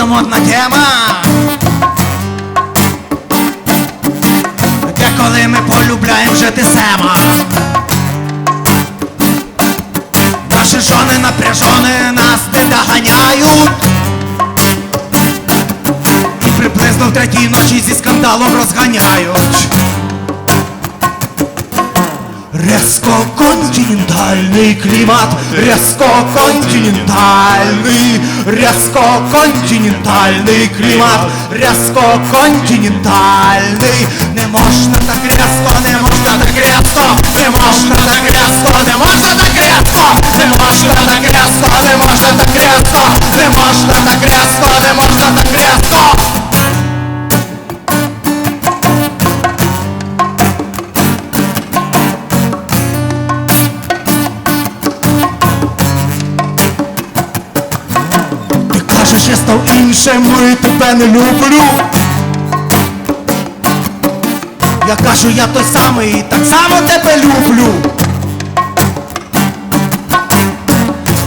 Це модна тема. Деколи ми полюбляємо жити сема. Наші жони напряжони нас не доганяють. І приблизно в третій ночі зі скандалом розганяють. Резко континентальний клімат, резко континентальний, резко континентальний клімат, резко континентальний. Не можна так резко, не можна так резко, Я став іншим, і тебе не люблю. Я кажу, я той самий, і так само тебе люблю.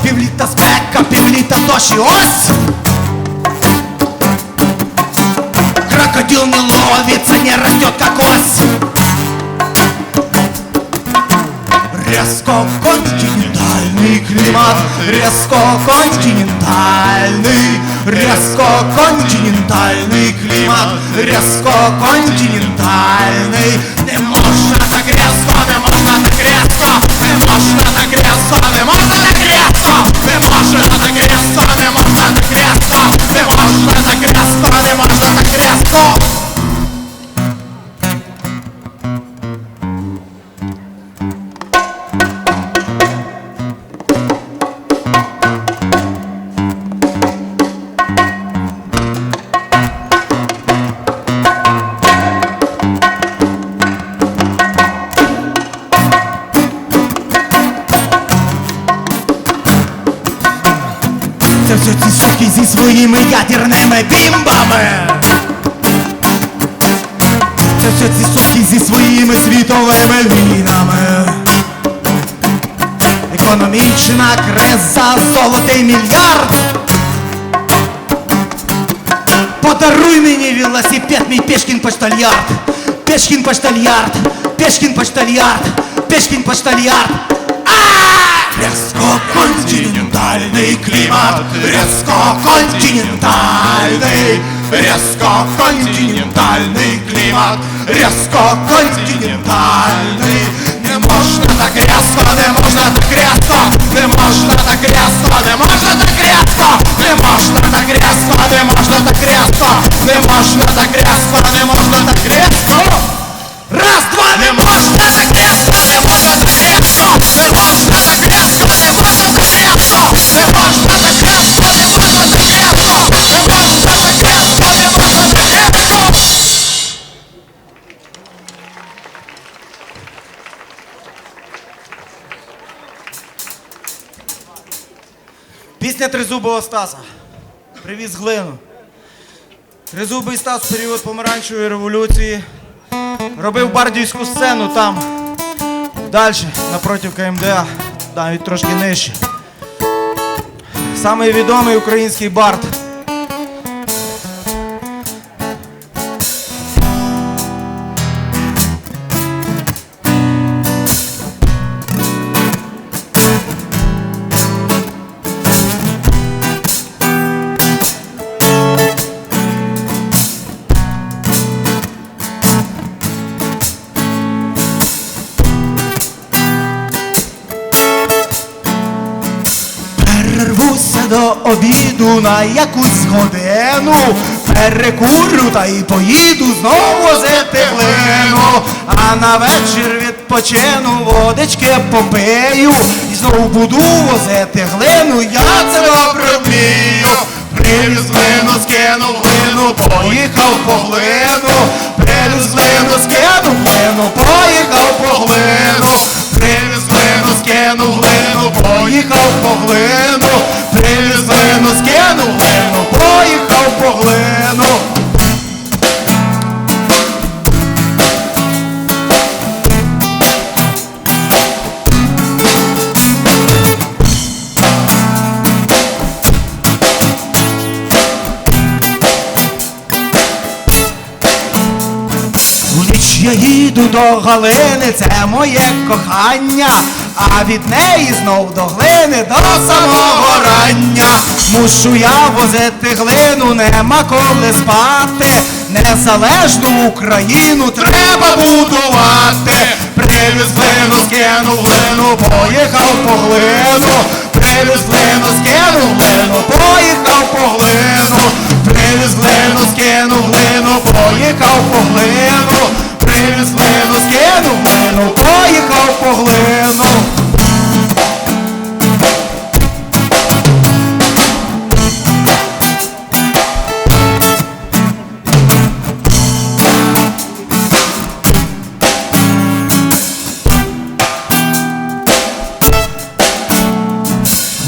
Півліта спека, півліта дощ ось. Крокодил не ловится, не растет ось. Резко континентальный климат, резко континентальный, резко континентальный климат, резко континентальный. Не можно так резко, не можно так резко, не можно так резко, не можно так резко, Все ці суки зі своїми світовими війнами. Економічна криза, золотий мільярд. Подаруй мені велосипед, мій Пешкін поштальярд. Пешкін поштальярд, Пешкін поштальярд, Пешкін поштальярд. Резко континентальный климат, резко континентальный, резко континентальный климат, резко континентальный. Пісня Тризубого Стаса. Привіз глину. Тризубий Стас в період помаранчевої революції. Робив бардівську сцену там. Далі, напроти КМДА, навіть трошки нижче. Самий відомий український бард. Обіду на якусь годину, перекурю та й поїду знову возити глину, а на вечір відпочину, водички попию, і знову буду возити глину, я це добре вмію. Привіз глину, скинув глину, поїхав по глину, я їду до Галини, це моє кохання, а від неї знов до глини до самого рання. Мушу я возити глину, нема коли спати. Незалежну Україну треба будувати. Привіз глину, скинув глину, поїхав по глину. Привіз глину, скинув глину, поїхав по глину. Привіз глину, скинув глину, поїхав по глину. Привіз глину, скинув глину, поїхав по глину.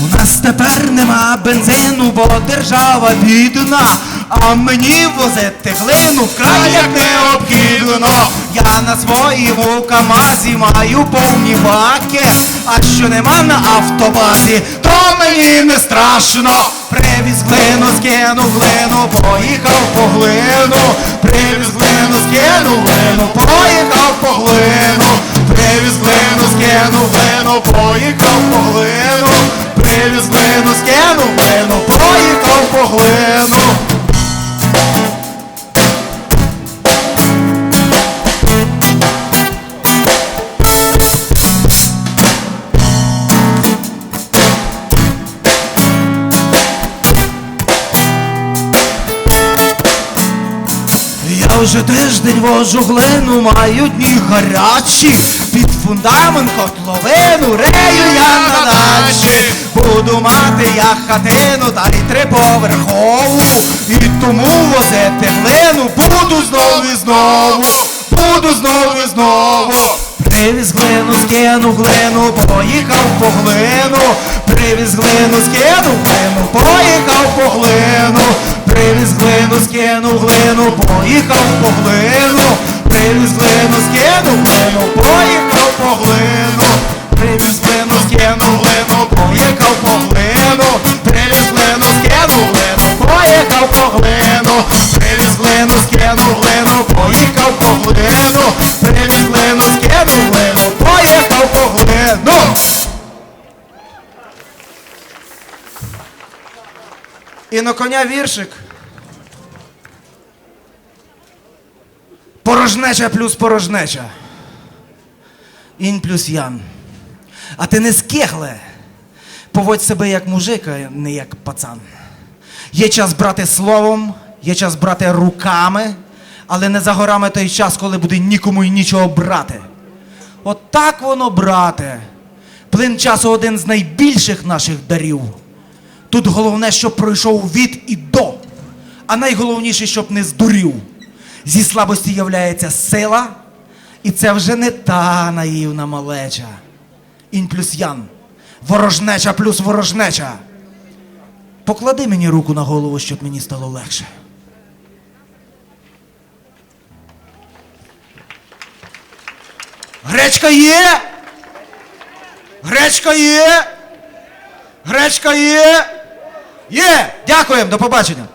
У нас тепер нема бензину, бо держава бідна, а мені возити глину вкрай як необхідно. Я на своєму КАМАЗі маю повні баки, а що нема на автобазі, то мені не страшно. Привіз глину, скинув глину, поїхав по глину. Привіз глину, скинув глину, поїхав по глину. Привіз глину, скинув глину, поїхав по глину. Привіз глину, скинув глину, поїхав по глину. Вже тиждень вожу глину, маю дні гарячі, під фундамент котловину рею я на дачі. Буду мати я хатину та й триповерхову, і тому возити глину буду знову і знову, буду знову і знову. Привіз глину, скинув глину, поїхав по глину, привіз глину, скинув глину, поїхав по глину, привіз глину, скинув глину, поїхав по глину, привіз глину, скинув глину, поїхав по глину, привіз глину, скинув глину, поїхав по глину, привіз глину, скинув глину, поїхав по глину, привіз глину, скинув глину, поїхав по глину, привіз глину, скинув глину, поїхав по глину. І на коня віршик. Порожнеча плюс порожнеча. Інь плюс ян. А ти не скегле. Поводь себе як мужик, а не як пацан. Є час брати словом, є час брати руками, але не за горами той час, коли буде нікому і нічого брати. От так воно, брате. Плин часу один з найбільших наших дарів. Тут головне, щоб пройшов від і до, а найголовніше, щоб не здурів. Зі слабості являється сила, і це вже не та наївна малеча. Інь плюс ян. Ворожнеча плюс ворожнеча. Поклади мені руку на голову, щоб мені стало легше. Гречка є? Гречка є? Гречка є? Є! Дякуємо, до побачення.